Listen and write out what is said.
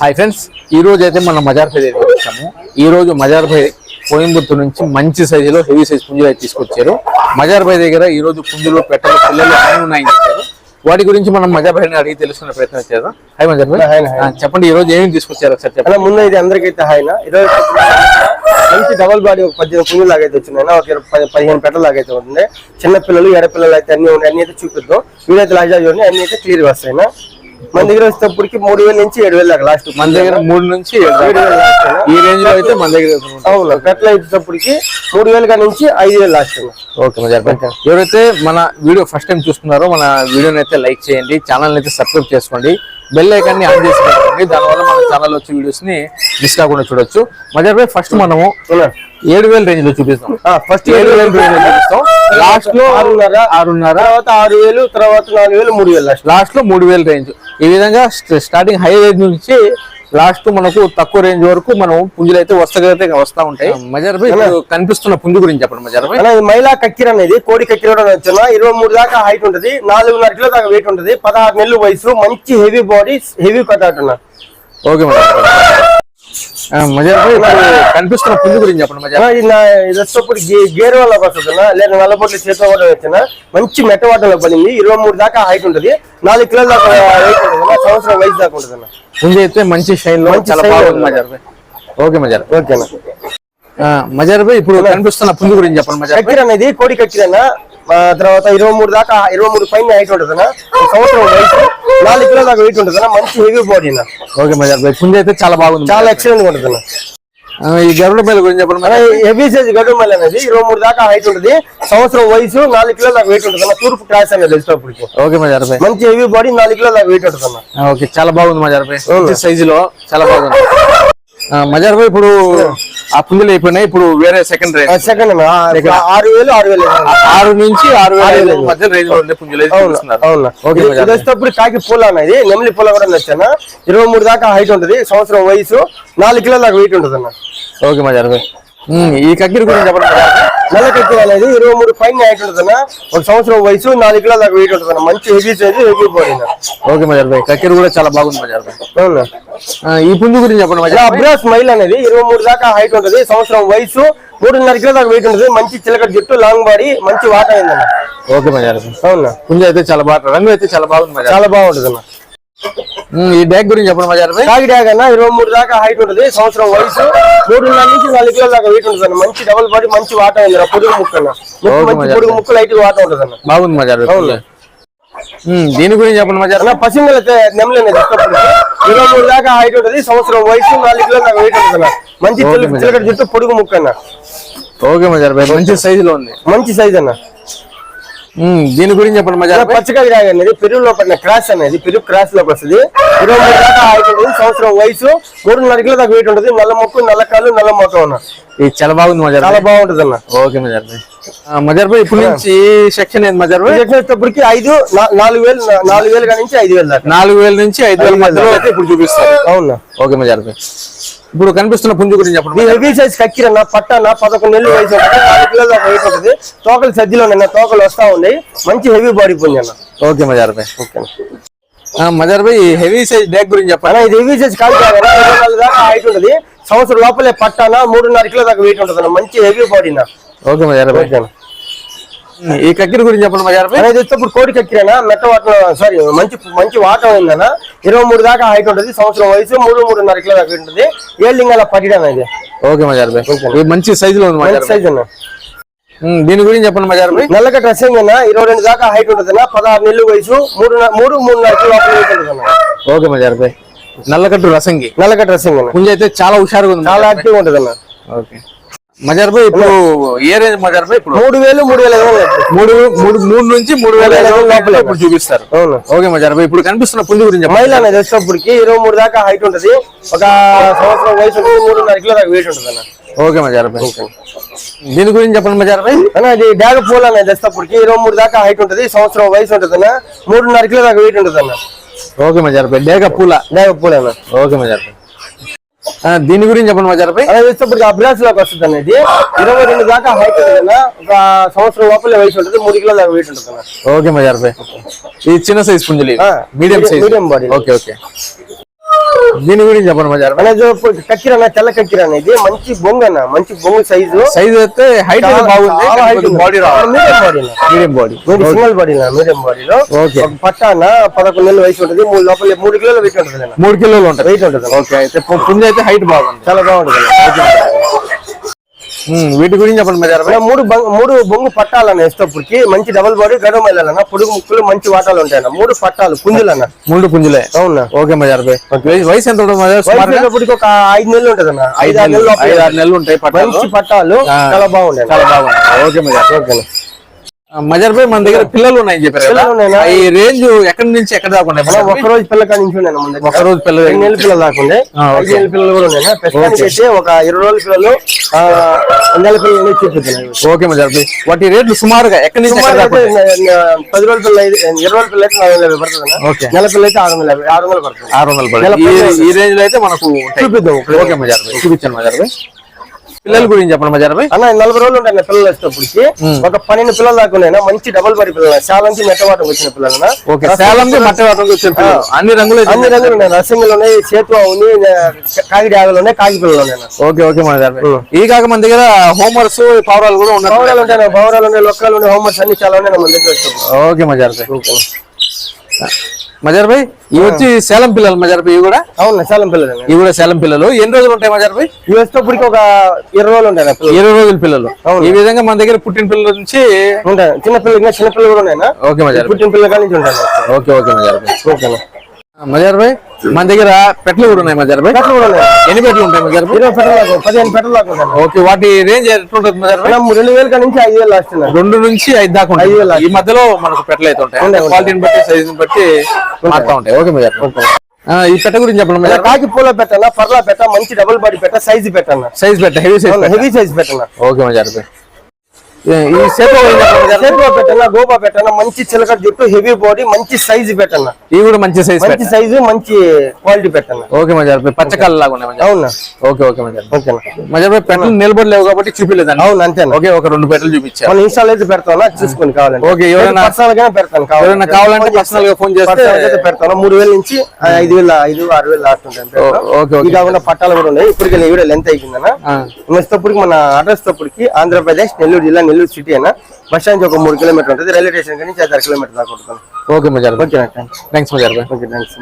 Hi friends ఈ రోజు అయితే మనం మజార్ పై దగ్గరికి వచ్చాము. ఈ రోజు మజార్ పై కోయంబత్తూరు నుంచి మంచి సైజులో హెవీ సైజ్ పుంజులు అయితే తీసుకొచ్చారు. మజార్ పై దగ్గర ఈ రోజు పుంజులు పెట్టలు పిల్లలు అన్ని ఉన్నాయని చెప్పారు. వాటి గురించి మనం మజార్ భాయ్ని అడిగి తెలుసుకునే ప్రయత్నం చేద్దాం. హాయ్. ఆ, చెప్పండి ఈ రోజు ఏమేమి తీసుకొచ్చారు ఒకసారి చెప్పండి. ముందు ఇది అందరికైతే హాయినా ఇరవై మంచి డబల్ బాడీ ఒక పద్దెనిమిది పుంజులు లాగైతే వచ్చినాయి ఒక పదిహేను పెట్టలు లాగైతే ఉంటుంది చిన్న పిల్లలు ఎడ పిల్లలు అయితే అన్ని ఉన్నాయి. అన్ని అయితే చూపిద్దాం. వీడైతే లాజా చూడండి. అన్ని అయితే క్లియర్ వస్తాయి మన దగ్గర వచ్చేటప్పటికి మూడు వేల నుంచి ఏడు వేలు దాకా లాస్ట్ మన దగ్గర మూడు నుంచి ఈ రేంజ్లో అయితే మన దగ్గర. అవును పెట్టలు వచ్చేటప్పటికి మూడు వేల నుంచి ఐదు వేలు లాస్ట్ ఓకే ఎవరైతే మన వీడియో ఫస్ట్ టైం చూస్తున్నారో మన వీడియోని అయితే లైక్ చేయండి ఛానల్ అయితే సబ్స్క్రైబ్ చేసుకోండి బెల్ ఐకాన్ని ఆన్ చేసి పెట్టుకోండి దానివల్ల మన ఛానల్ వచ్చే వీడియోస్ని మిస్ కాకుండా చూడొచ్చు. మజార్ ఫస్ట్ మనము ఏడు వేల రేంజ్లో చూపిస్తాం. ఫస్ట్ ఏడు వేల రేంజ్లో చూపిస్తాం. లాస్ట్లో ఆరున్నర ఆరున్నర. తర్వాత ఆరు వేలు తర్వాత నాలుగు వేలు మూడు వేలు లాస్ట్ లాస్ట్లో మూడు వేల రేంజ్. ఈ విధంగా స్ట- స్టార్టింగ్ హై రేంజ్ నుంచి లాస్ట్ మనకు తక్కువ రేంజ్ వరకు మనం పుంజులు అయితే వస్తగైతే వస్తా ఉంటాయి. మజార్ కనిపిస్తున్న పుంజు గురించి చెప్పండి మజార్ మైలా కక్కిర అనేది కోడి కక్కిర ఇరవై మూడు దాకా హైట్ ఉంటది నాలుగున్నర కిలో దాకా వెయిట్ ఉంటది పదహారు నెలలు వయసు మంచి heavy body heavy కట్టాటున్న okay Mazhar కనిపిస్తున్న పుంజు గురించి చెప్పండి మజార్ ఇది నా ఇది వచ్చేటప్పుడు గే- గేర్ వల్ల వస్తుందా లేదా నల్లబొట్లు చేతితో కూడా వచ్చిన మంచి మెట్టవాటంలో పడింది. ఇరవై మూడు దాకా హైట్ ఉంటది. నాలుగు కిలోల దాకా వెయిట్ ఉంటుంది. సంవత్సరం వయసు దాకా ఉంటుంది పుంజు అయితే మంచి షైన్లో చాలా బాగుంది. మజార్ ఓకే మజార్ ఓకేనా? ఆ, మజార్ ఇప్పుడు కనిపిస్తున్న పుంజు గురించి చెప్పండి మజార్ కక్కిర అనేది కోడి కక్కిరన తర్వాత ఇరవై మూడు దాకా ఇరవై మూడు పైన హైట్ ఉంటుందన్నా. సంవత్సరం వయసు నాలుగు కిలోల దాకా వెయిట్ ఉంటుందన్నా. మంచి హెవీ బాడీ ఓకే మజార్ భాయ్ పుంజు అయితే చాలా బాగుంది. చాలా ఎక్సలెంట్గా ఉంటుందన్నా. ఆ, ఈ గరుడ మేల గురించి చెప్పండి మరి. హెవీ సైజ్ గడుమల్ అనేది ఇరవై మూడు దాకా హైట్ ఉంటుంది. సంవత్సరం వయసు నాలుగు కిలోల దాకా వెయిట్ ఉంటుంది అన్న తూర్పు క్రాస్ అనేది తెలిసినప్పటికి ఓకే మజార్ భాయ్ మంచి హెవీ బాడీ నాలుగు కిలోల దాకా వెయిట్ ఉంటుంది అన్న ఓకే చాలా బాగుంది భాయ్ మంచి సైజు లో చాలా బాగుంది. మజార్ ఇప్పుడు ఆ పుంజులు అయిపోయినాయి. ఇప్పుడు వేరే సెకండ్ రేంజ్ సెకండ్ ఆరు వేలు ఆరు వేలు ఆరు నుంచి ఆరు వేల మధ్య రేంజ్లో ఉండే పుంజులు. వచ్చేటప్పుడు కాకి పూల అనేది నెమలి పూల కూడా వచ్చాను ఇరవై మూడు దాకా హైట్ ఉంటుంది సంవత్సరం వయసు. నాలుగు కిలోల దాకా వెయిట్ ఉంటుంది అన్న ఓకే మజార్ భాయ్ ఈ కక్కిరి గురించి చెప్పండి. నల్ల కత్తి అనేది ఇరవై మూడు పైన హైట్ ఉంటుంది ఒక సంవత్సరం వయసు నాలుగు కిలోల దాకా వెయిట్ ఉంటుంది మంచి heavy size heavy body okay Mazhar భాయ్. కక్కిరి కూడా చాలా బాగుంది మజార్ భాయ్. అవునా? ఈ పుంజు గురించి చెప్పండి భాయ్. అబ్రాస్ మైల్ అనేది ఇరవై మూడు దాకా హైట్ ఉంటుంది. సంవత్సరం వయసు మూడున్నర కిలో దాకా వెయిట్ ఉంటుంది. మంచి చిలకడ జుట్టు లాంగ్ బాడీ మంచి వాట అయిందన్న ఓకే మజార్ అవునా? పుంజు అయితే చాలా బాగా రంగు అయితే చాలా బాగుంది చాలా బాగుంటుంది అన్న ఈ డ్యాగ్ గురించి చెప్పండి డ్యాగ్ అన్న ఇరవై మూడు దాకా హైట్ ఉంటుంది సంవత్సరం వయసు. మూడున్నర నుంచి నాలుగు కిలో దాకా వెయిట్ ఉంటుంది అన్న. మంచి డబుల్ బాడీ మంచి వాట అన్న పొడుగు ముక్క అన్న. ముక్కు ఓకే మంచి పొడుగు ముక్క లైట్ వాట ఉంటుంది అన్న. బాగుంది. ఉమ్, దీని గురించి చెప్పండి అన్న భాయ్. పసింగల్ ఇరవై మూడు దాకా హైట్ ఉంటుంది సంవత్సరం వయసు నాలుగు కిలో దాకా వెయిట్ ఉంటుంది అన్న. మంచి. చిలకడ జుట్టు పొడుగు ముక్క అన్న. ఓకే మజార్ మంచి సైజు లో ఉంది. మంచి సైజ్ అన్న. దీని గురించి చెప్పండి భాయ్. పచ్చకాయ డ్రాగన్ అనేది పెరుగులో పడిన క్రాస్ అనేది పెరుగు క్రాస్లోకి వస్తుంది ఇరవై మూడు దాకా హైట్ ఉంటుంది సంవత్సరం వయసు. మూడున్నర కిలో దాకా వెయిట్ ఉంటుంది నల్ల మొక్కు నల్ల కాళ్ళు నల్ల మొక్క ఉన్న ఇది చాలా బాగుంది మజార్ చాలా. బాగుంటుంది అన్న. ఓకే మజార్ మజార్ భాయ్ ఇప్పుడు నుంచి సెక్షన్ ఏంది మజార్ భాయ్? వచ్చేటప్పటికి ఐదు నాలుగు వేలు నాలుగు వేలు నుంచి ఐదు వేలు దాకా. నాలుగు వేల నుంచి ఐదు వేల మధ్యలో అయితే ఇప్పుడు చూపిస్తారు. అవునా? ఓకే మజార్ భాయ్. ఇప్పుడు కనిపిస్తున్న పుంజు గురించి చెప్పండి. హెవీ సైజ్ కక్కిరన్న పట్టన్న పదకొండు నెలలు వయసు ఉంటుంది నాలుగు కిలో దాకా వెయిట్ ఉంటుంది తోకలు సజ్జలో నిన్న తోకలు వస్తా ఉన్నాయి. మంచి హెవీ బాడీ పుంజి అన్న. ఓకే మజార్ భాయ్. ఆ, మజార్ భాయ్ హెవీ సైజ్ డ్యాగ్ గురించి అన్న ఇది హెవీ సైజ్ కాదు దాకా హైట్ ఉంటుంది. సంవత్సరం లోపలే పట్టాన మూడున్నర కిలో దాకా వెయిట్ ఉంటుంది అన్న. మంచి హెవీ బాడీ నా ఓకే మజార్ భాయ్. ఈ కక్కిరి గురించి చెప్పండి మజార్ భాయ్ అనేది వచ్చేప్పుడు కోడి కక్కిరేనా? మెట్ట వాటం సారీ మంచి మంచి వాటం అయిందన్న ఇరవై మూడు దాకా హైట్ ఉంటుంది సంవత్సరం వయసు మూడు మూడున్నర కిలో దాకా ఉంటుంది. ఏళ్ళింగాల పడిడం ఇది? ఓకే మజార్ భాయ్ మంచి సైజు లో ఉంది మంచి సైజ్ అన్న. దీని గురించి చెప్పండి మజార్ భాయ్ నల్లక డ్రెస్సింగ్ అన్న ఇరవై రెండు దాకా హైట్ ఉంటుంది పదహారు నెలలు వయసు మూడు మూడు మూడున్నర కిలో ఓకే మజార్ భాయ్ నల్లకట్టు రసంగి. నల్లక డ్రెస్సింగ్ అన్న. పుంజు అయితే చాలా హుషారుగా ఉంది చాలా యాక్టివ్ ఉంటుంది అన్న ఓకే. మజార్ ఇప్పుడు ఏ రేంజ్ మజార్ భాయ్ ఇప్పుడు? మూడు వేలు మూడు వేల మూడు మూడు మూడు నుంచి మూడు వేల లోపల ఇప్పుడు చూపిస్తారు. ఓకే మజార్ ఇప్పుడు కనిపిస్తున్న పుంజు గురించి మైల్ అనేది వచ్చేటప్పటికి ఇరవై మూడు దాకా హైట్ ఉంటుంది. ఒక సంవత్సరం వయసు ఉంటుంది మూడున్నర కిలో దాకా వెయిట్ ఉంటుంది అన్న ఓకే. మజార్ దీని గురించి చెప్పండి మజార్ అన్న ఇది డాగ పూల్ అనేది ఇరవై మూడు దాకా హైట్ ఉంటుంది. సంవత్సరం వయసు ఉంటుంది అన్న మూడున్నర కిలో దాకా వెయిట్ ఉంటుంది అన్న ఓకే మజార్ డేగ పూల. డాగ పూల్ అన్న ఓకే మజార్ దీని గురించి చెప్పండి మజార్ భాయ్ అలా వచ్చేటప్పటికి అభ్యాస్లోకి వస్తుంది అనేది. ఇరవై రెండు దాకా హైట్ ఒక సంవత్సరం లోపల వయసు ఉంటుంది మూడు కిలో దాకా వెయిట్ ఉంటుంది ఓకే మజార్ భాయ్ ఇది చిన్న సైజ్ పుంజులు medium size medium body. Okay okay. దీని గురించి చెప్పండి మజార్ అనేది కక్కిరన్న తెల్ల కక్కిరన్న ఇది? మంచి బొంగు అన్న మంచి బొంగు సైజు. సైజ్ అయితే హైట్ బాగుంది body medium body single body medium బాడీలో ఓకే. ఒక పట్ట అన్న పదకొండు నెలలు వయసు ఉంటుంది. మూడు లోపల మూడు కిలోలు వెయిట్ ఉంటుంది మూడు కిలోలు ఉంటాయి వెయిట్ ఉంటుంది. ఓకే అయితే పుంజ అయితే హైట్ బాగుంది. చాలా బాగుంటుంది. వీటి గురించి చెప్పండి అన్న మూడు బంగ్- మూడు బొంగు పట్టాలన్న వేసేటప్పటికి మంచి డబుల్ బాడీ గడువు మైలన్న పొడుగు ముక్కులు మంచి వాటాలు ఉంటాయన్న. మూడు పట్టాలు పుంజులన్న. మూడు పుంజులే. అవునా? ఓకే మజార్ భాయ్ వయసు- ఎంత ఉంటుంది ఒక ఐదు నెలలు ఉంటుంది అన్న ఐదు ఆరు నెలలు ఐదు ఆరు నెలలు ఉంటాయి పట్టాలు. మంచి పట్టాలు. చాలా బాగుండే చాలా బాగుంది ఓకే మజార్ ఓకే మజార్ భాయ్ మన దగ్గర పిల్లలు ఉన్నాయని చెప్పారు పిల్లలు ఉన్నాయా? ఈ రేంజ్ ఎక్కడి నుంచి ఎక్కడ దాకా ఉన్నాయి? ఒక రోజు పిల్ల కాడి నుంచి ఉన్నాను ముందు. ఒక రోజు పిల్లలు. ఐదు నెలల పిల్లలు. ఐదు నెలల పిల్లలు కూడా ఉన్నాయి ఒక ఇరవై రోజుల పిల్లలు నెల పిల్లలు చూపిస్తున్నాయి. ఓకే మజార్ భాయ్ వాటి రేట్లు సుమారుగా ఎక్కడి నుంచి దాకా పది రోజుల పిల్ల అయితే ఇరవై రోజుల పిల్ల అయితే నాలుగు వందల పడుతుంది. ఓకే. నెల పిల్ల అయితే ఆరు వందల యాభై ఆరు వందలు పడుతుంది. ఆరు వందలు నెల పడి పిల్లలు ఈ రేంజ్లో అయితే మనకు. చూపిద్దాం. ఓకే మజార్ భాయ్ చూపించాను మజార్ పిల్లల గురించి చెప్పండి మజార్ భాయ్ అన్న నలభై రోజులు ఉంటాయి పిల్లలు వచ్చేటప్పటికి ఒక పన్నెండు పిల్లలు దాకా ఉన్నాయి. మంచి డబుల్ బడి పిల్లలు చాలా నుంచి మెట్టవాటం వచ్చిన పిల్లలు ఓకే సేలం మట్టి వాటం వచ్చిన అన్ని రంగులు అన్ని రంగులు ఉన్నాయి. రసంగులు ఉన్నాయి చేతువ ఉంది కాగిడి ఆగలు ఉన్నాయి కాగి పిల్లలు ఉన్నాయి. ఓకే ఓకే భాయ్ ఈ కాక మన దగ్గర హోంవర్క్స్ పౌరాలు కూడా ఉన్నాయి భవనాలు ఉంటాయి. భవనాలు ఉన్నాయి లొక్కలు ఉన్నాయి హోంవర్క్స్ అన్ని చాలా ఉన్నాయి మన దగ్గర. ఓకే మజార్ భాయ్ మజార్ భాయ్ ఇవి వచ్చి సేలం పిల్లలు మజార్ భాయ్ ఇవి కూడా? అవును సేలం పిల్లలు. ఇవి కూడా సేలం పిల్లలు. ఎన్ని రోజులు ఉంటాయి మజార్ భాయ్? ఇవి వచ్చేటప్పటికి ఒక ఇరవై రోజులు ఉంటాయి ఇరవై రోజుల పిల్లలు. ఈ విధంగా మన దగ్గర పుట్టిన పిల్లల నుంచి ఉంటాయి. చిన్న పిల్లలు ఇంకా చిన్న పిల్లలు కూడా ఉన్నాయి. ఓకే మజార్ పుట్టిన పిల్లల నుంచి ఉంటాయి. ఓకే ఓకే మజార్ భాయ్. ఓకేనా? మజార్ భాయ్ మన దగ్గర పెట్లు కూడా ఉన్నాయి మజార్ భాయ్. పెట్టలు కూడా ఎన్ని పెట్లు ఉంటాయి మజార్ భాయ్? ఇరవై పెట్టలు పదిహేను పెట్టలు. ఓకే వాటి రేంజ్ ఎట్లుంటుంది మజార్ భాయ్? రెండు వేల కాడి నుంచి ఐదు వేలు లాస్ట్. రెండు నుంచి ఐదు దాకా ఉంటాయి. ఐదు వేల ఈ మధ్యలో మనకు పెట్టలు అయితే ఉంటాయి. క్వాలిటీని బట్టి సైజుని బట్టి మారుతా ఉంటాయి. ఓకే మజార్ ఈ పెట్ట గురించి చెప్పండి కాకి పూల పెట్టన పర్లా పెట్ట మంచి డబుల్ బాడీ పెట్ట సైజు పెట్టన్న సైజ్ పెట్ట heavy size heavy size పెట్టన? Okay Mazhar bhai. ఈ- ఈ సేపు గురించి చెప్పండి మజార్ భాయ్. చేతిలో పెట్టన గోపా పెట్టన మంచి చిలకడ జుట్టు హెవీ బాడీ మంచి సైజు పెట్టన. ఇవి కూడా మంచి సైజ్ మంచి సైజు మంచి క్వాలిటీ పెట్టన. ఓకే మజార్ పచ్చ కళ్ళ లాగా ఉన్నాయి అవునా? ఓకే ఓకే మజార్ భాయ్. ఓకేనా? మజార్ పెట్టలు నిలబడలేవు కాబట్టి చూపిలేదండి. అవును అంతేనా? ఓకే ఒక రెండు పెట్టలు చూపించారు మన ఇన్స్టాల్ అయితే పెడతాను చూసుకొని కావాలంటే. ఓకే, ఎవరైనా- పర్సనల్ గానే పెడతాను ఎవరైనా కావాలంటే పర్సనల్గా ఫోన్ చేస్తే పెడతాను. మూడు వేల నుంచి ఐదు వేల ఐదు ఆరు వేలు లాస్ట్ ఉంటాయి ఓకే ఓకే. కాకుండా పట్టాలు కూడా ఉన్నాయి. ఇప్పటికి వీడియో లెంత్ ఆ. వచ్చేటప్పటికి మన అడ్రస్ తప్పటికి ఆంధ్రప్రదేశ్ నెల్లూరు జిల్లా నెల్లూరు సిటీ అన్న బస్ స్టాండ్ ఒక మూడు కిలోమీటర్ ఉంటుంది. రైల్వే స్టేషన్ నుంచి ఐదు ఆరు కిలోమీటర్ దాకా ఉంటుంది. Okay Mazhar okay thanks Mazhar okay thanks